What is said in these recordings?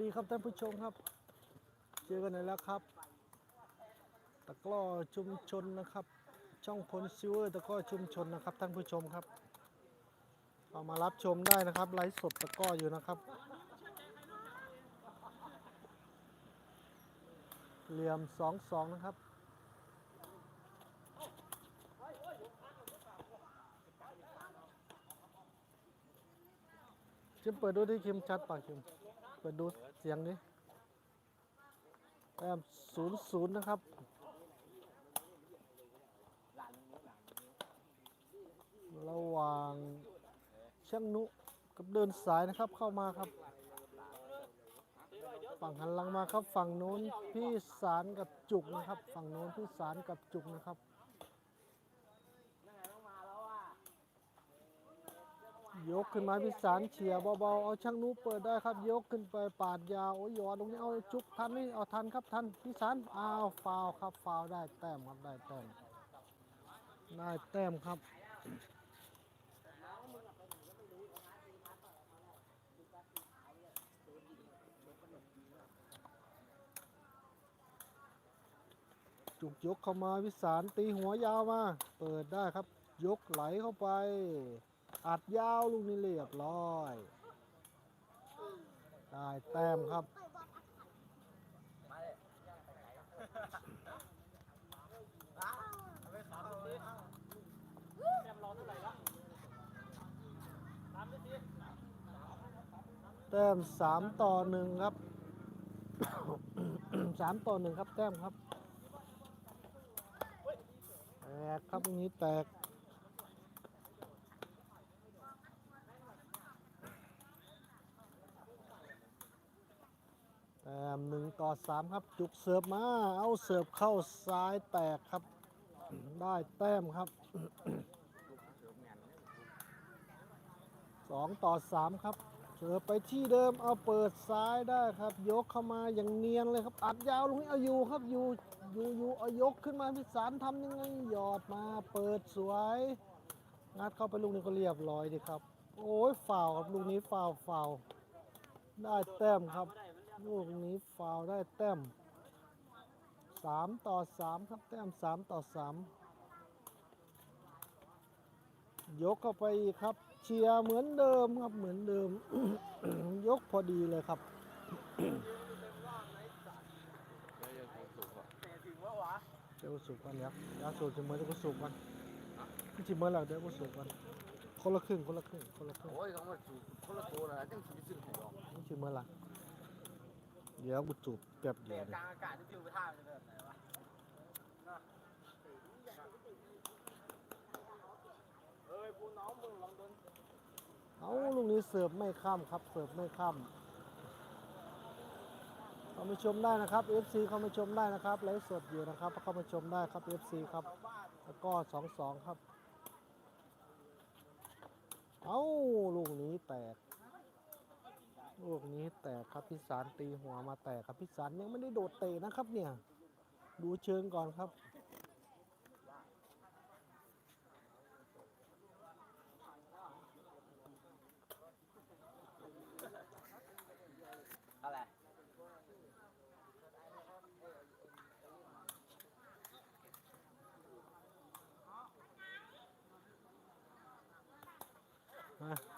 ดีครับท่านผู้ชมครับ เจอกันอีกแล้วครับ ตะกร้อชุมชนนะครับ ช่องพลซิลเวอร์ตะกร้อชุมชนนะครับท่านผู้ชมครับเอามารับชมได้นะครับไลฟ์สดตะกร้ออยู่นะครับเหลี่ยมสองสองนะครับคิมเปิดดูที่คิมชัดป่ะคิมเปิดดู เสียงนี้แต้มศูนย์ศูนย์นะครับ ระหว่างเช่างนุกับเดินสายนะครับเข้ามาครับ ฝั่งหันหลังมาครับ ฝั่งโน้นพี่สารกับจุกนะครับ ฝั่งโน้นพี่สารกับจุกนะครับ ยกขึ้นมาพิสารเฉียร์เบาๆ เอาช่างนุเปิดได้ครับ ยกขึ้นไปปาดยาวโอ้ยหยอดตรงนี้เอาจุกทันนี่เอาทันครับทันพิสารอ้าวฟาวครับฟาวได้แต้มครับได้แต้มได้แต้มครับจุกยกเข้ามาพิสารตีหัวยาวมา เปิดได้ครับ ยกไหลเข้าไป อัดยาวลูกนี้เรียบร้อย ได้แต้มครับ แต้มสามต่อหนึ่งครับ สามต่อหนึ่งครับ แต้มครับ แตกครับตรงนี้แตก แต้มหนึ่งต่อสามครับ จุกเสิร์ฟมา เอาเสิร์ฟเข้าซ้ายแตกครับ ได้แต้มครับสองต่อสามครับ เสิร์ฟไปที่เดิมเอาเปิดซ้ายได้ครับ ยกเข้ามาอย่างเนียนเลยครับ อัดยาวลงนี้เอาอยู่ครับอยู่อยู่อยู่เอายกขึ้นมาพิสารทำยังไงหยอดมาเปิดสวย งัดเข้าไปลูกนี้ก็เรียบร้อยดีครับ โอ้ยฝ่าวครับลูกนี้ฝ่าวฝ่าวได้แต้มครับ ลูกนี้ฟาวล์ได้แต้มสามต่อสามครับแต้มสามต่อสามยกเข้าไปอีกครับ เชียร์เหมือนเดิมครับเหมือนเดิม ยกพอดีเลยครับเดี๋ยวกูสูบกันยักยาสูบจะเมื่อเดี๋ยวกูสูบกันมันจะเมื่อไหร่เดี๋ยวกูสูบกันคนละครึ่งคนละครึ่งคนละครึ่งโอ้ยเขามาจูบคนละตัวเลยจังสิซื้อให้ดอกมันจะเมื่อไหร่ เดี๋ยวกูจูบแป๊บเปเดีลี่ยยวนเดีกลางอากาศที่ฟิวไปท่ามันจะเป็นแบบไหนวะเนาะเอ้ยปูน้องมึงลองโดนเอาลูกนี้เสิร์ฟไม่ข้ามครับ เสิร์ฟไม่ข้ามเข้ามาชมได้นะครับ FC เข้ามาชมได้นะครับไลฟ์สดอยู่นะครับเข้ามาชมได้ครับ FC ครับแล้วก็สองสองครับ เอาลูกนี้แตก ลูกนี้แตกครับพิสารตีหัวมาแตกครับพิสารยังไม่ได้โดดเตะนะครับ เนี่ย ดูเชิงก่อนครับอะไรมาเอา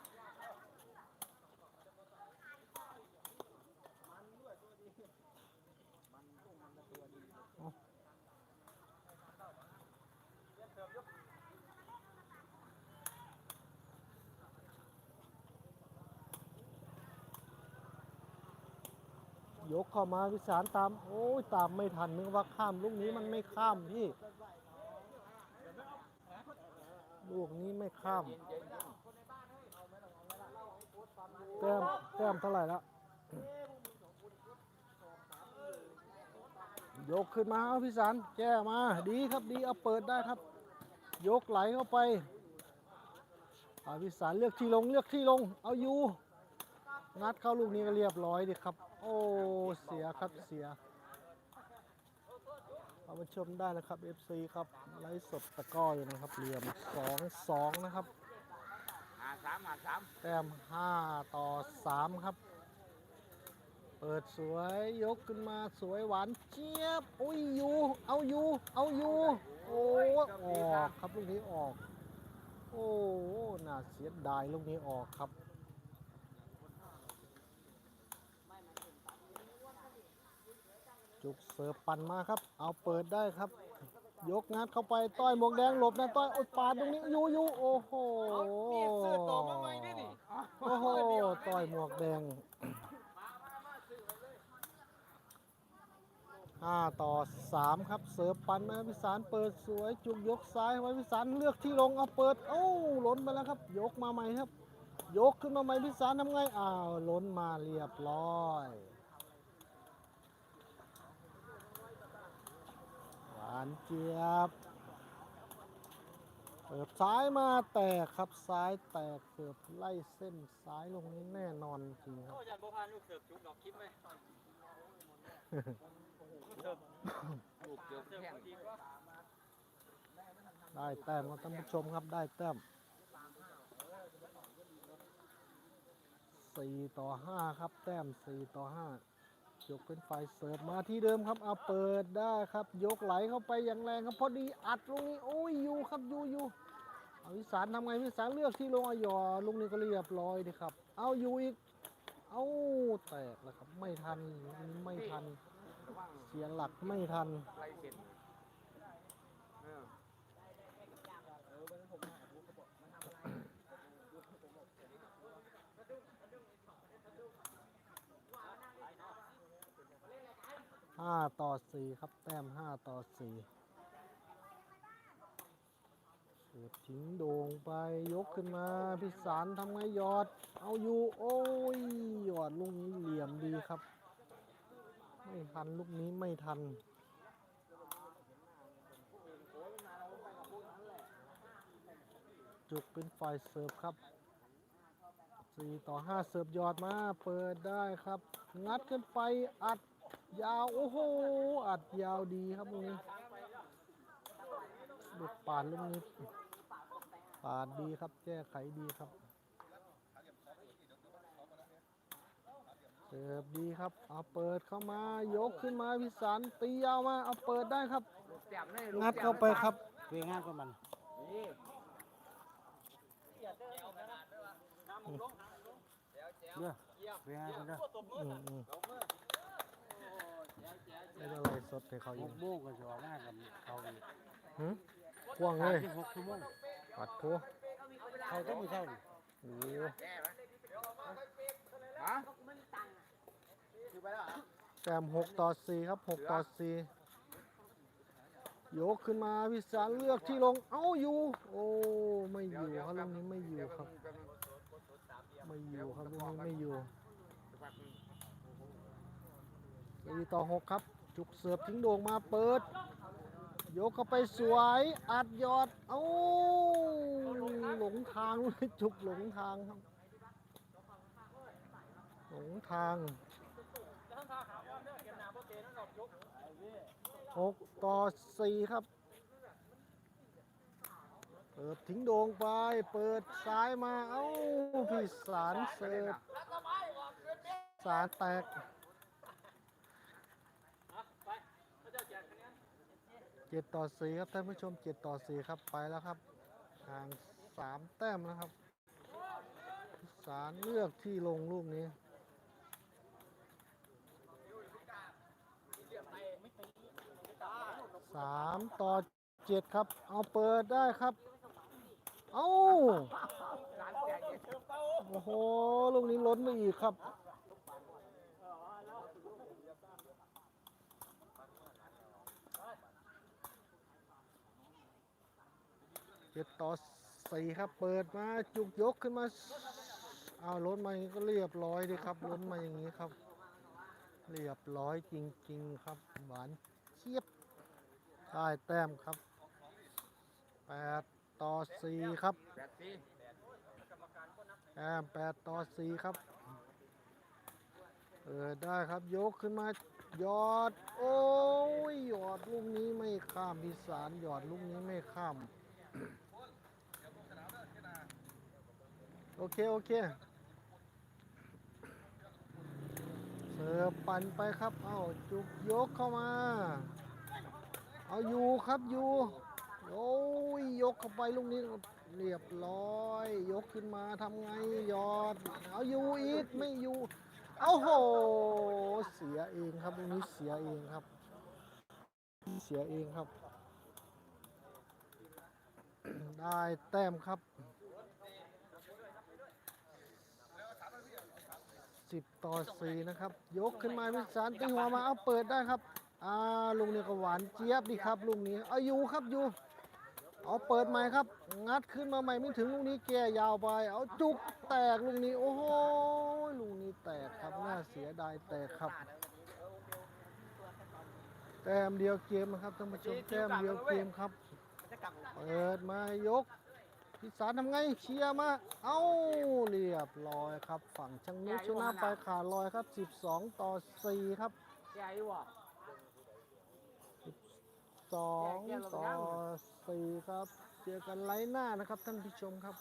ยกเข้ามาพิสารตาม โอ้ยตามไม่ทันนึกว่าข้ามลูกนี้มันไม่ข้ามพี่ ลูกนี้ไม่ข้ามแต้มแต้มเท่าไหร่แล้วยกขึ้นมาพี่สันแก้มา ดีครับดีเอาเปิดได้ครับ ยกไหลเข้าไปอาพี่สันเลือกที่ลงเลือกที่ลง เอาอยู่งัดเข้าลูกนี้ก็เรียบร้อยดีครับ โอ้เสียครับเสียเอามาชมได้นะครับ FC ครับไลฟ์สดตะกร้ออยู่นะครับเหลี่ยม2 2นะครับหาสามหาสามแต้ม5ต่อ3ครับ เปิดสวยยกขึ้นมาสวยหวานเจี๊ยบอุ้ยอยู่เอาอยู่เอาอยู่โอ้ยออกครับลูกนี้ออก โอ้น่าเสียดายลูกนี้ออกครับ จุกเสิร์ฟปั่นมาครับ เอาเปิดได้ครับ ยกงัดเข้าไปต้อยหมวกแดงหลบนะต้อยโอ้ยปาดตรงนี้อยู่อยู่โอ้โหเอามีดเสื้อต่อมาใหม่ด้วยนี่โอ้โหต้อยหมวกแดงห้าต่อสามครับ เสิร์ฟปั่นมาพิสารเปิดสวย จุกยกซ้ายไว้พิสารเลือกที่ลงเอาเปิด โอ้าล้นไปแล้วครับ ยกมาใหม่ครับ ยกขึ้นมาใหม่พิสารทำไงอ้าวล้นมาเรียบร้อยหวานเจี๊ยบ เปิดซ้ายมาแตกครับซ้ายแตกเสิร์ฟไล่เส้นซ้ายลงนี้แน่นอนจริงครับอาจารย์โบพานลูกเสิร์ฟจุกดอกคิดไหมลูกเสิร์ฟลูกเสิร์ฟแข่งดีกว่าได้แต้มครับท่านผู้ชมครับได้แต้มสี่ต่อห้าครับ แต้มสี่ต่อห้า ยกเป็นไฟเสิร์ฟมาที่เดิมครับเอาเปิดได้ครับ ยกไหลเข้าไปอย่างแรงครับพอดีอัดลูกนี้โอ้ยอยู่ครับอยู่อยู่เอาวิสานทำไงวิสานเลือกที่ลงอยอลูกนี้ก็เรียบร้อยดีครับ เอาอยู่อีกเอาแตกแล้วครับ ไม่ทันไม่ทัน เสียหลักไม่ทัน ไรเสร็จเออ ห้าต่อสี่ครับ แต้มห้าต่อสี่เสือทิ้งโด่งไปยกขึ้นมาพิสารทำไงหยอด เอาอยู่โอ้ยหยอดลูกนี้เหลี่ยมดีครับ ไม่ทันลูกนี้ไม่ทันจุกเป็นฝ่ายเสิร์ฟครับ 4 ต่อ 5 เสิร์ฟยอดมา เปิดได้ครับ งัดขึ้นไปอัด ยาว โอ้โห อัดยาวดีครับลูกนี้ดุดปาดลูกนี้ปาดดีครับ แก้ไขดีครับเสิร์ฟดีครับ เอาเปิดเข้ามา ยกขึ้นมาพิสารตียาวมา เอาเปิดได้ครับแจ่มเลยงัดเข้าไปครับเวียงงานกับมันนี่เด้อเวียงงานกันเด้ออืมอืม ไม่ได้อะไรสดให้เขาหยิงกโมงก็จะออกงานกับเขาอีกหืมกว้างเลสามยสิบหกชั่วโมงปัดโถเขาก็ไม่เท่านี่โอ้โหฮะคือไปแล้วเหรอแต้มหกต่อสี่ครับหกต่อสี่ยกขึ้นมาพิสารเลือกที่ลง เอ้าอยู่ โอ้ไม่อยู่ครับลูกนี้ไม่อยู่ครับ ไม่อยู่ครับลูกนี้ไม่อยู่สี่ ต่อหกครับจุกเสิร์ฟทิ้งโด่งมาเปิดยกเข้าไปสวยอัดยอดเอ้าหลงทางเลยจุกหลงทางครับ หลงทางหกต่อสี่ครับ เปิดทิ้งโด่งไป เปิดซ้ายมาเอ้าพี่สารเสิร์ฟสารแตก เจ็ดต่อสี่ครับท่านผู้ชมเจ็ดต่อสี่ครับไปแล้วครับห่างสามแต้มนะครับสารเลือกที่ลงลูกนี้สามต่อเจ็ดครับ เอาเปิดได้ครับ เอ้าโอ้โห ลูกนี้ล้นไปอีกครับ เจ็ดต่อสี่ครับ เปิดมาจุกยกขึ้นมาเอาล้นมาอย่างนี้ก็เรียบร้อยดีครับล้นมาอย่างนี้ครับ เรียบร้อยจริง ๆ ครับ หวานเชียบได้แต้มครับแปดต่อสี่ครับแปดสี่แต้มแปดต่อสี่ครับเออได้ครับยกขึ้นมาหยอด โอ้ยหยอดลูกนี้ไม่ข้ามพิสารหยอดลูกนี้ไม่ข้าม โอเค โอเคสสิร์ฟปั่นไปครับ เอาจุกยกเข้ามา เอาอยู่ครับอยู่โอ้ยยกเข้าไปลูกนี้เรียบร้อย ยกขึ้นมาทำไงยอด เอาอยู่อีกไม่อยู่ เอาโห เสียเองครับลูกนี้เสียเองครับ เสียเองครับ ได้แต้มครับสิบต่อสี่นะครับ ยกขึ้นมาพิสารตีหัวมาเอาเปิดได้ครับอ่าลุงนี่ก็หวานเจี๊ยบดีครับลุงนี้เอาอยู่ครับอยู่เอาเปิดใหม่ครับ งัดขึ้นมาใหม่ไม่ถึงลุงนี้แก่ยาวไป เอาจุกแตกลุงนี้โอ้โหลุงนี้แตกครับน่าเสียดายแตกครับ แต้มเดียวเกมนะครับท่านผู้ชมแต้มเดียวเกมครับ เปิดมายกพิสารทำไงเชียร์มา เอ้าเรียบร้อยครับ ฝั่งช่างนุชนะไปขาดลอยครับ 12 ต่อ 4 ครับใหญ่วะ2ต่อ4ครับ เจอกันไลน์หน้านะครับท่านผู้ชมครับ